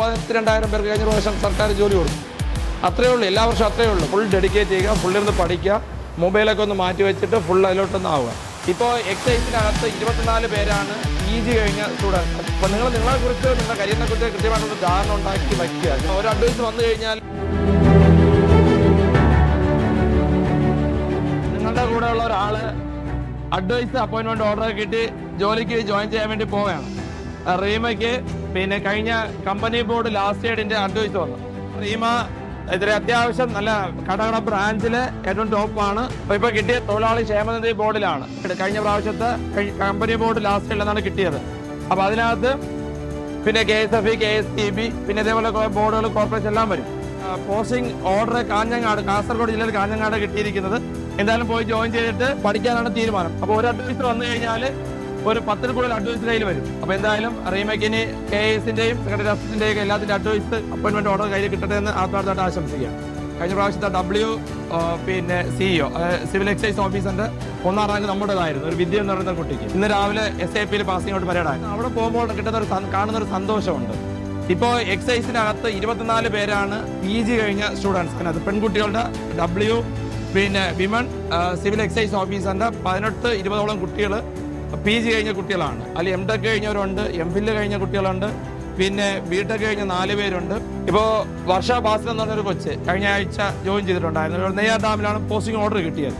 മുപ്പത്തിരണ്ടായിരം പേർക്ക് കഴിഞ്ഞ പ്രാവശ്യം സർക്കാർ ജോലി കൊടുക്കും അത്രയേ ഉള്ളൂ എല്ലാ വർഷവും അത്രയേ ഉള്ളൂ. ഫുൾ ഡെഡിക്കേറ്റ് ചെയ്യുക ഫുള്ളിരുന്ന് പഠിക്കുക മൊബൈലൊക്കെ ഒന്ന് മാറ്റി വെച്ചിട്ട് ഫുൾ അതിലോട്ടൊന്ന് ആവുക. ഇപ്പോൾ എക്സൈസിനകത്ത് ഇരുപത്തിനാല് പേരാണ് പി ജി കഴിഞ്ഞ സ്റ്റുഡൻസ് അപ്പോൾ നിങ്ങൾ നിങ്ങളെ കുറിച്ച് നിങ്ങളുടെ കരിയറിനെ കുറിച്ച് കൃത്യമായിട്ടൊരു ധാരണ ഉണ്ടാക്കി വയ്ക്കുക. ഒരു അഡ്വൈസ് വന്നു കഴിഞ്ഞാൽ നിങ്ങളുടെ കൂടെ ഉള്ള ഒരാൾ അഡ്വൈസ് അപ്പോയിൻമെന്റ് ഓർഡർ കിട്ടി ജോലിക്ക് ജോയിൻ ചെയ്യാൻ വേണ്ടി പോവുകയാണ്. റീമയ്ക്ക് പിന്നെ കഴിഞ്ഞ കമ്പനി ബോർഡ് ലാസ്റ്റ് ഇയറിന്റെ അഡ്വൈസ് വന്നു. റീമ ഇതിലെ അത്യാവശ്യം നല്ല കടകട ബ്രാഞ്ചിൽ ഏറ്റവും ടോപ്പാണ് ഇപ്പൊ കിട്ടിയ തൊഴിലാളി ക്ഷേമനിധി ബോർഡിലാണ് കഴിഞ്ഞ പ്രാവശ്യത്തെ കമ്പനി ബോർഡ് ലാസ്റ്റ് ഇയറിലാണ് കിട്ടിയത്. അപ്പൊ അതിനകത്ത് പിന്നെ K S F E K S T B പിന്നെ ഇതേപോലെ ബോർഡുകൾ കോർപ്പറേഷൻ എല്ലാം വരും. പോസ്റ്റിംഗ് ഓർഡർ കാഞ്ഞങ്ങാട് കാസർഗോഡ് ജില്ലയിൽ കാഞ്ഞങ്ങാട് കിട്ടിയിരിക്കുന്നത്. എന്തായാലും പോയി ജോയിൻ ചെയ്തിട്ട് പഠിക്കാനാണ് തീരുമാനം. അപ്പോൾ ഒരു അഡ്വൈസ് വന്നു കഴിഞ്ഞാൽ ഒരു പത്തിൽ കൂടുതൽ അഡ്വൈസ് കയ്യിൽ വരും. അപ്പോൾ എന്തായാലും റീമേക്കിന് കെ എസിന്റെയും സെക്രട്ടറി അസിസ്റ്റന്റെയും എല്ലാത്തിന്റെ അഡ്വൈസ് അപ്പോയിന്റ്മെന്റ് ഓർഡർ കയ്യിൽ കിട്ടട്ടെ എന്ന് ആത്മാർത്ഥമായിട്ട് ആശംസിക്കാം. കഴിഞ്ഞ പ്രാവശ്യത്തെ ഡബ്ല്യു പിന്നെ സിഇഒ സിവിൽ എക്സൈസ് ഓഫീസറിന്റെ ഒന്നാം റാങ്ക് നമ്മുടേതായിരുന്നു. ഒരു വിദ്യ എന്ന് പറയുന്ന കുട്ടിക്ക്. ഇന്ന് രാവിലെ എസ് ഐ പിയിൽ പാസിംഗ് ഔട്ട് പരേഡായി അവിടെ പോകുമ്പോൾ കിട്ടുന്ന ഒരു കാണുന്ന ഒരു സന്തോഷമുണ്ട്. ഇപ്പോൾ എക്സൈസിനകത്ത് ഇരുപത്തിനാല് പേരാണ് പി ജി കഴിഞ്ഞ സ്റ്റുഡൻസ് അതിനകത്ത് പെൺകുട്ടികളുടെ ഡബ്ല്യു പിന്നെ വിമൺ സിവിൽ എക്സൈസ് ഓഫീസറിന്റെ പതിനെട്ട് ഇരുപതോളം കുട്ടികൾ പി ജി കഴിഞ്ഞ കുട്ടികളാണ്. അല്ലെങ്കിൽ എം ടെക് കഴിഞ്ഞവരുണ്ട് എം ഫില്ല് കഴിഞ്ഞ കുട്ടികളുണ്ട് പിന്നെ ബി ടെക് കഴിഞ്ഞ നാല് പേരുണ്ട്. ഇപ്പോൾ വർഷ ഭാസ്കർ എന്ന് പറഞ്ഞൊരു കൊച്ച് കഴിഞ്ഞ ആഴ്ച ജോയിൻ ചെയ്തിട്ടുണ്ടായിരുന്നു. നെയ്യാർ ഡാമിലാണ് പോസ്റ്റിംഗ് ഓർഡർ കിട്ടിയത്.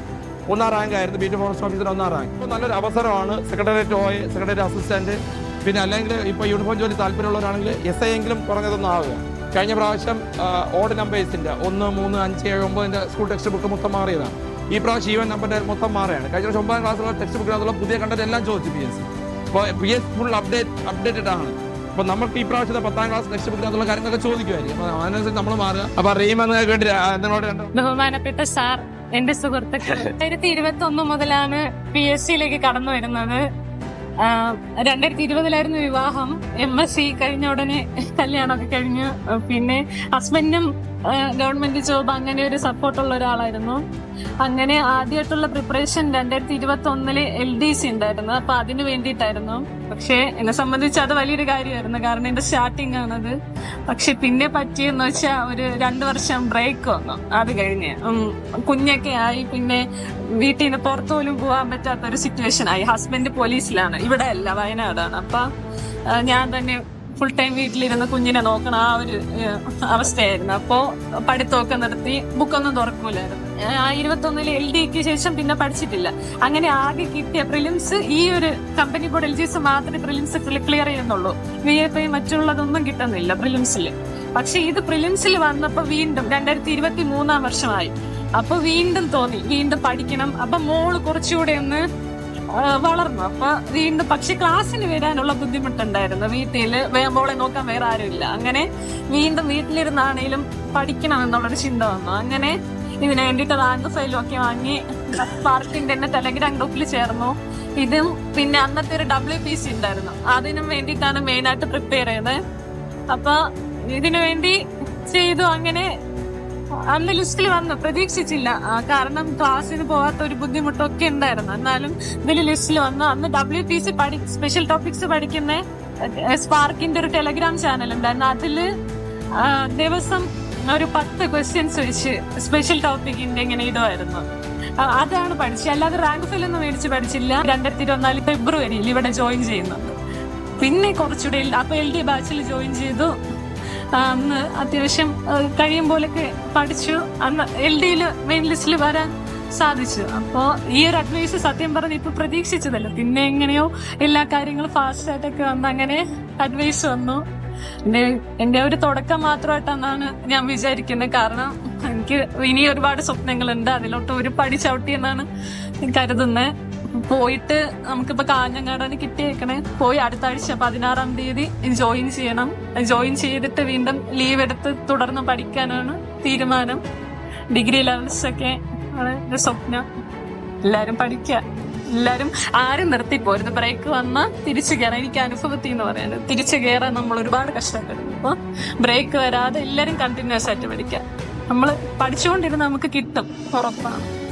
ഒന്നാം റാങ്ക് ആയിരുന്നു ബീറ്റ് ഫോറസ്റ്റ് ഓഫീസർ ഒന്നാം റാങ്ക് ഇപ്പോൾ നല്ലൊരു അവസരമാണ് സെക്രട്ടേറിയറ്റ് ഓയ് സെക്രട്ടറി അസിസ്റ്റന്റ് പിന്നെ അല്ലെങ്കിൽ ഇപ്പോൾ യൂണിഫോം ജോലി താല്പര്യമുള്ളവരാണെങ്കിൽ എസ് ഐ എങ്കിലും കുറഞ്ഞതൊന്നും ആവുക കഴിഞ്ഞ പ്രാവശ്യം ഓഡ് നമ്പേഴ്സിന്റെ ഒന്ന് മൂന്ന് അഞ്ച് ഏഴ് ഒമ്പതിന്റെ സ്കൂൾ ടെക്സ്റ്റ് ബുക്ക് മൊത്തം മാറിയതാണ്. ഈ പ്രാവശ്യം ഈവൻ നമ്പറിന്റെ മൊത്തം മാറുകയാണ്. കഴിഞ്ഞ പ്രാവശ്യം ഒമ്പതാം ക്ലാസ്സിലുള്ള ടെക്സ്റ്റ് ബുക്കിനകത്തുള്ള പുതിയ കണ്ടന്റ് എല്ലാം ചോദിച്ചു പി എസ് സി അപ്പോൾ P S full update updated ആണ്. അപ്പോൾ നമുക്ക് ഈ പ്രാവശ്യത്തെ പത്താം ക്ലാസ് ടെക്സ്റ്റ് ബുക്കിനകത്തുള്ള കാര്യങ്ങളൊക്കെ ചോദിക്കുമായിരിക്കും. അപ്പോൾ അതിനനുസരിച്ച് നമ്മൾ മാറുക. അപ്പോൾ റീം കേട്ടിട്ട് വേണ്ടി ആ, നിങ്ങളോട് ബഹുമാനപ്പെട്ട സാർ എന്റെ സുഹൃത്തുക്കൾ. രണ്ടായിരത്തി ഇരുപത്തി ഒന്ന് മുതലാണ് പി എസ് സിയിലേക്ക് കടന്നു വരുന്നത്. രണ്ടായിരത്തി ഇരുപതിലായിരുന്നു വിവാഹം. എം എസ് സി കഴിഞ്ഞ ഉടനെ കല്യാണമൊക്കെ കഴിഞ്ഞു. പിന്നെ ഹസ്ബൻഡും ഗവൺമെന്റ് ജോബ് അങ്ങനെ ഒരു സപ്പോർട്ടുള്ള ഒരാളായിരുന്നു. അങ്ങനെ ആദ്യമായിട്ടുള്ള പ്രിപ്പറേഷൻ രണ്ടായിരത്തി ഇരുപത്തി ഒന്നിൽ എൽ ഡി സി ഉണ്ടായിരുന്നു. അപ്പൊ അതിന് വേണ്ടിയിട്ടായിരുന്നു. പക്ഷേ എന്നെ സംബന്ധിച്ച് അത് വലിയൊരു കാര്യമായിരുന്നു. കാരണം എന്റെ സ്റ്റാർട്ടിങ് ആണത്. പക്ഷെ പിന്നെ പറ്റിയെന്ന് വെച്ചാൽ ഒരു രണ്ടു വർഷം ബ്രേക്ക് വന്നു. അത് കഴിഞ്ഞ്. കുഞ്ഞൊക്കെ ആയി. പിന്നെ വീട്ടിൽ നിന്ന് പുറത്തു പോലും പോകാൻ പറ്റാത്ത ഒരു സിറ്റുവേഷൻ ആയി. ഹസ്ബൻഡ് പോലീസിലാണ് ഇവിടെ അല്ല വയനാടാണ്. അപ്പൊ ഞാൻ തന്നെ ഫുൾ ടൈം വീട്ടിലിരുന്ന് കുഞ്ഞിനെ നോക്കണ ആ ഒരു അവസ്ഥയായിരുന്നു. അപ്പോ പഠിത്തമൊക്കെ നിർത്തി ബുക്കൊന്നും തുറക്കൂലായിരുന്നു. ആ ഇരുപത്തൊന്നിൽ എൽ ഡിക്ക് ശേഷം പിന്നെ പഠിച്ചിട്ടില്ല. അങ്ങനെ ആകെ കിട്ടിയ പ്രിലിംസ് ഈ ഒരു company board L G S മാത്രമേ പ്രിലിംസ് ക്ലിയർ ചെയ്യുന്നുള്ളൂ. വി എഫ് ഐ മറ്റുള്ളതൊന്നും കിട്ടുന്നില്ല പ്രിലിംസിൽ പക്ഷെ ഇത് പ്രിലിംസിൽ വന്നപ്പോ വീണ്ടും രണ്ടായിരത്തി ഇരുപത്തി മൂന്നാം വർഷമായി. അപ്പൊ വീണ്ടും തോന്നി വീണ്ടും പഠിക്കണം. അപ്പൊ മോൾ കുറച്ചുകൂടെ ഒന്ന് വളർന്നു. അപ്പൊ വീണ്ടും പക്ഷെ ക്ലാസ്സിന് വരാനുള്ള ബുദ്ധിമുട്ടുണ്ടായിരുന്നു. വീട്ടിൽ വേമ്പോളെ നോക്കാൻ വേറെ ആരുമില്ല. അങ്ങനെ വീണ്ടും വീട്ടിലിരുന്നാണേലും പഠിക്കണം എന്നുള്ളൊരു ചിന്ത വന്നു. അങ്ങനെ ഇതിന് വേണ്ടിയിട്ട് റാങ്ക് ഫയലും ഒക്കെ വാങ്ങി പാർട്ടിന്റെ തന്നെ ടെലഗ്രാം ഗ്രൂപ്പിൽ ചേർന്നു. ഇതും പിന്നെ അന്നത്തെ ഒരു ഡബ്ല്യു പി സി ഉണ്ടായിരുന്നു. അതിനും വേണ്ടിയിട്ടാണ് മെയിനായിട്ട് പ്രിപ്പയർ ചെയ്തത്. അപ്പൊ ഇതിനു വേണ്ടി ചെയ്തു. അങ്ങനെ അന്ന് ലിസ്റ്റിൽ വന്നു. പ്രതീക്ഷിച്ചില്ല. കാരണം ക്ലാസ്സിന് പോകാത്ത ഒരു ബുദ്ധിമുട്ടൊക്കെ ഉണ്ടായിരുന്നു. എന്നാലും ഇതിൽ ലിസ്റ്റിൽ വന്നു. അന്ന് ഡബ്ല്യു പി സി പഠി സ്പെഷ്യൽ ടോപ്പിക്സ് പഠിക്കുന്ന സ്പാർക്കിന്റെ ഒരു ടെലഗ്രാം ചാനൽ ഉണ്ടായിരുന്നു. അതിൽ ദിവസം ഒരു പത്ത് ക്വസ്റ്റ്യൻസ് വെച്ച് സ്പെഷ്യൽ ടോപ്പിക്കിന്റെ ഇങ്ങനെ ഇതുമായിരുന്നു. അതാണ് പഠിച്ചത്. അല്ലാതെ റാങ്ക് ഫിൽ ഒന്നും മേടിച്ച് പഠിച്ചില്ല. രണ്ടായിരത്തി ഇരുപത്തിനാല് ഫെബ്രുവരിയിൽ ഇവിടെ ജോയിൻ ചെയ്യുന്നുണ്ട്. പിന്നെ കുറച്ചുകൂടെ അപ്പൊ എൽ ഡി ബാച്ചിൽ ജോയിൻ ചെയ്തു. അന്ന് അത്യാവശ്യം കഴിയും പോലൊക്കെ പഠിച്ചു. അന്ന് എൽ ഡിയിൽ മെയിൻ ലിസ്റ്റിൽ വരാൻ സാധിച്ചു. അപ്പോൾ ഈ ഒരു അഡ്വൈസ് സത്യം പറഞ്ഞ് ഇപ്പൊ പ്രതീക്ഷിച്ചതല്ല. പിന്നെ എങ്ങനെയോ എല്ലാ കാര്യങ്ങളും ഫാസ്റ്റ് ആയിട്ടൊക്കെ വന്ന് അങ്ങനെ അഡ്വൈസ് വന്നു. എന്റെ എന്റെ ഒരു തുടക്കം മാത്രമായിട്ടെന്നാണ് ഞാൻ വിചാരിക്കുന്നത് കാരണം എനിക്ക് ഇനി ഒരുപാട് സ്വപ്നങ്ങളുണ്ട്. അതിലോട്ട് ഒരു പടി ചവിട്ടി എന്നാണ് കരുതുന്നത് പോയിട്ട് നമുക്കിപ്പോ കാഞ്ഞങ്ങാടാണ് കിട്ടിയേക്കണേ. പോയി അടുത്ത ആഴ്ച പതിനാറാം തീയതി ജോയിൻ ചെയ്യണം. ജോയിൻ ചെയ്തിട്ട് വീണ്ടും ലീവ് എടുത്ത് തുടർന്ന് പഠിക്കാനാണ് തീരുമാനം. ഡിഗ്രി ലെവൽസ് ഒക്കെ സ്വപ്നം. എല്ലാരും പഠിക്കുക എല്ലാരും ആരും നിർത്തിപ്പോരുന്നു ബ്രേക്ക് വന്ന തിരിച്ചു കയറാൻ എനിക്ക് അനുഭവത്തിൽ എന്ന് പറയാൻ തിരിച്ചു കയറാൻ നമ്മൾ ഒരുപാട് കഷ്ടപ്പെടുന്നു അപ്പോൾ ബ്രേക്ക് വരാതെ എല്ലാരും കണ്ടിന്യൂസ് ആയിട്ട് പഠിക്കുക നമ്മൾ പഠിച്ചുകൊണ്ടിരുന്ന നമുക്ക് കിട്ടും. ഉറപ്പാണ്.